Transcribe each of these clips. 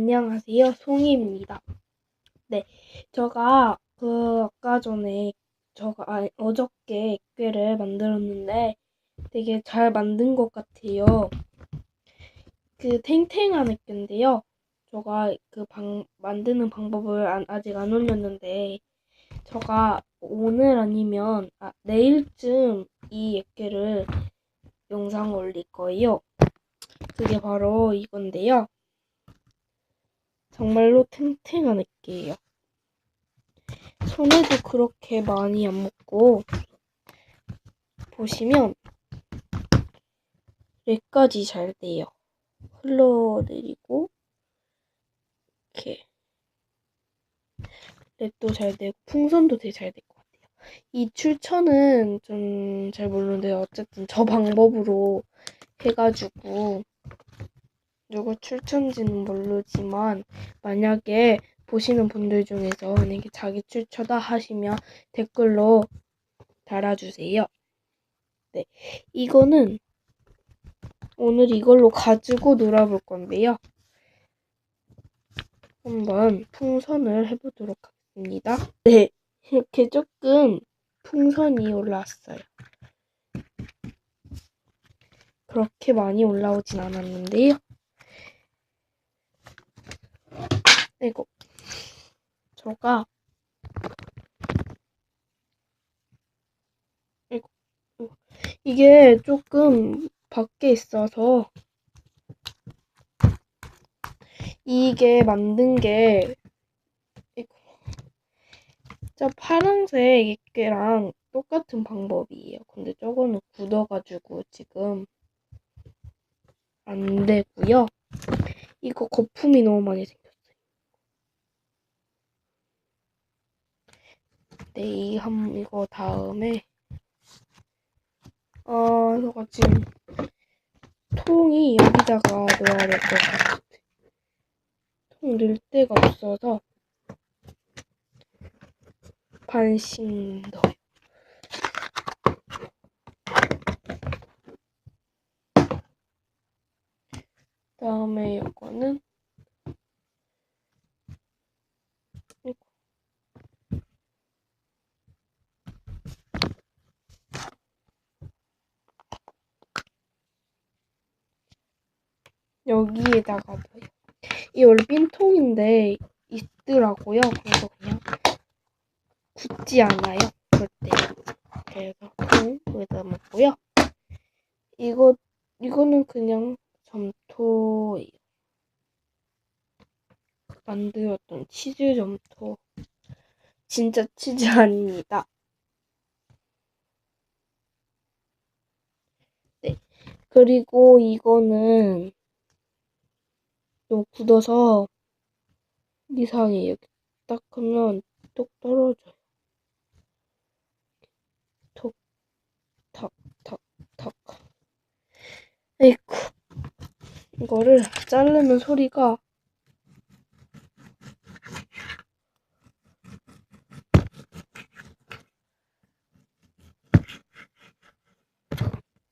안녕하세요. 송이입니다. 네, 제가 그 아까 전에 제가 아, 어저께 액괴를 만들었는데 되게 잘 만든 것 같아요. 그 탱탱한 액괴인데요. 제가 그 방, 만드는 방법을 안- 아직 안 올렸는데 제가 오늘 아니면 아, 내일쯤 이 액괴를 영상 올릴 거예요. 그게 바로 이건데요. 정말로 탱탱한 액기예요. 손에도 그렇게 많이 안 묻고 보시면 랩까지 잘 돼요. 흘러내리고 이렇게 랩도 잘 되고 풍선도 되게 잘 될 것 같아요. 이 출처는 좀 잘 모르는데 어쨌든 저 방법으로 해가지고 누구 출처인지는 모르지만 만약에 보시는 분들 중에서 만약에 자기 출처다 하시면 댓글로 달아주세요. 네, 이거는 오늘 이걸로 가지고 놀아볼 건데요. 한번 풍선을 해보도록 하겠습니다. 네, 이렇게 조금 풍선이 올라왔어요. 그렇게 많이 올라오진 않았는데요. 이거 저가 이거. 이게 조금 밖에 있어서 이게 만든 게 이거 저 파란색 액괴랑 똑같은 방법이에요. 근데 저거는 굳어가지고 지금 안 되고요. 이거 거품이 너무 많이 생겼어요. 네, 이 한, 이거 다음에, 어, 저가 지금 통이 여기다가 넣어야 될 것 같아. 통 넣을 데가 없어서 반씩 넣어요. 다음에 이거는 여기에다가. 이 원래 빈통인데 있더라고요. 그래서 그냥 굳지 않아요. 절대. 그래서 통 여기다 넣고요. 이거 이거는 그냥 점토예요. 만들었던 치즈 점토. 진짜 치즈 아닙니다. 네. 그리고 이거는 좀 굳어서 이상해요. 딱 하면 뚝 떨어져요. 톡, 탁, 탁, 탁. 에이쿠. 이거를 자르는 소리가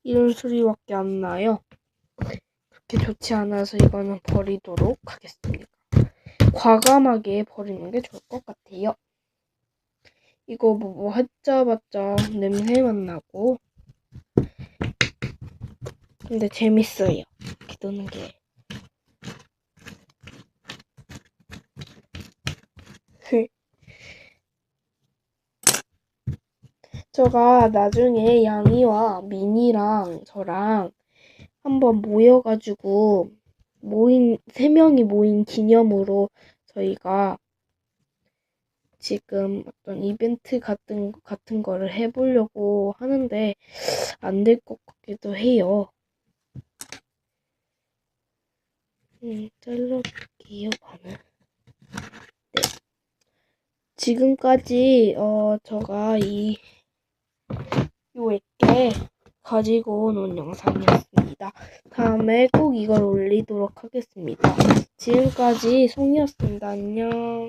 이런 소리밖에 안 나요. 좋지 않아서 이거는 버리도록 하겠습니다. 과감하게 버리는 게 좋을 것 같아요. 이거 뭐, 뭐 했자봤자 냄새만 나고 근데 재밌어요. 노는 게. 제가 나중에 양이와 미니랑 저랑 한번 모여가지고 모인 세 명이 모인 기념으로 저희가 지금 어떤 이벤트 같은 같은 거를 해보려고 하는데 안 될 것 같기도 해요. 음, 잘라볼게요, 반을. 네. 지금까지 어 제가 이 요액게 가지고 논 영상이었습니다. 다음에 꼭 이걸 올리도록 하겠습니다. 지금까지 송이었습니다. 안녕.